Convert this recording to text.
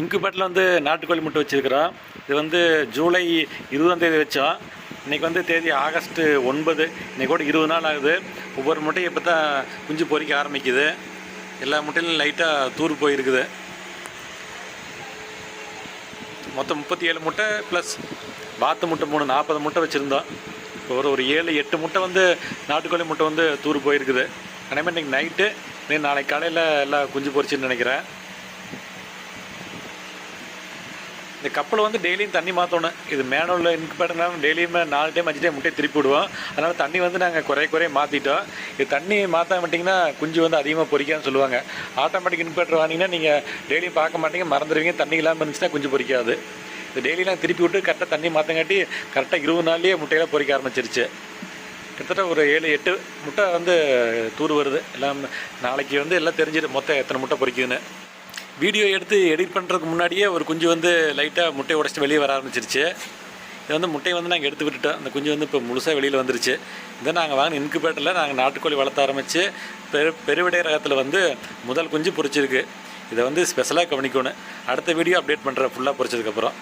இன்குபேட்டில் வந்து நாட்டுக்கோழி முட்டை வச்சுருக்கிறோம் இது வந்து ஜூலை இருபதாம் தேதி வச்சோம் இன்றைக்கி வந்து தேதி ஆகஸ்ட்டு ஒன்பது. இன்றைக்கி கூட இருபது நாள் ஆகுது. ஒவ்வொரு முட்டையும் இப்போ தான் குஞ்சு பொறிக்க ஆரம்பிக்குது. எல்லா முட்டையிலும் லைட்டாக தூர் போயிருக்குது. மொத்தம் முப்பத்தி ஏழு முட்டை ப்ளஸ் பாத்து முட்டை மூணு நாற்பது முட்டை வச்சுருந்தோம் இப்போ ஒரு ஒரு ஏழு எட்டு முட்டை வந்து நாட்டுக்கோழி முட்டை வந்து தூர் போயிருக்குது. அதேமாதிரி இன்றைக்கி நைட்டு நீ நாளைக்கு காலையில் எல்லாம் குஞ்சு பொறிச்சுன்னு நினைக்கிறேன். இந்த கப்பலை வந்து டெய்லியும் தண்ணி மாற்றணும் இது மேனுவலில் இன்குபேட்டர்னாலும் டெய்லியுமே நாலு டைம் அஞ்சு டைம் முட்டையை திருப்பி விடுவோம். அதனால் தண்ணி வந்து நாங்கள் குறைய குறைய மாற்றிட்டோம் இது தண்ணி மாற்ற மாட்டிங்கன்னா குஞ்சு வந்து அதிகமாக பொறிக்காதுன்னு சொல்லுவாங்க. ஆட்டோமேட்டிக் இன்க்பேட்டர் வாங்கினீங்கன்னா நீங்கள் டெய்லியும் பார்க்க மாட்டீங்க மறந்துடுவீங்க. தண்ணி இல்லாமல் இருந்துச்சுன்னா குஞ்சு பொரிக்காது இது டெய்லியெலாம் திருப்பி விட்டு கரெக்டாக தண்ணி மாற்றங்காட்டி கரெக்டாக இருபது நாள்லேயே முட்டையெல்லாம் பொறிக்க ஆரம்பிச்சிருச்சு. கிட்டத்தட்ட ஒரு ஏழு எட்டு முட்டை வந்து தூர் வருது. எல்லாம் நாளைக்கு வந்து எல்லாம் தெரிஞ்சிடும் மொத்தம் எத்தனை முட்டை பொறிக்குதுன்னு. வீடியோ எடுத்து எடிட் பண்ணுறதுக்கு முன்னாடியே ஒரு குஞ்சு வந்து லைட்டாக முட்டையை உடச்சிட்டு வெளியே வர ஆரம்பிச்சிருச்சு. இது வந்து முட்டையை வந்து நாங்கள் எடுத்து விட்டுட்டோம். அந்த குஞ்சு வந்து இப்போ முழுசாக வெளியில் வந்துருச்சு. இதை நாங்கள் வாங்கின இன்குபேட்டரில் நாங்கள் நாட்டுக்கோழி வளர்த்த ஆரம்பித்து பெரு பெருவிடை ரகத்தில் வந்து முதல் குஞ்சு பொரிச்சிருக்கு. இதை வந்து ஸ்பெஷலாக கவனிக்கணும். அடுத்த வீடியோ அப்டேட் பண்ணுறேன் ஃபுல்லாக பொரிச்சதுக்கப்புறம்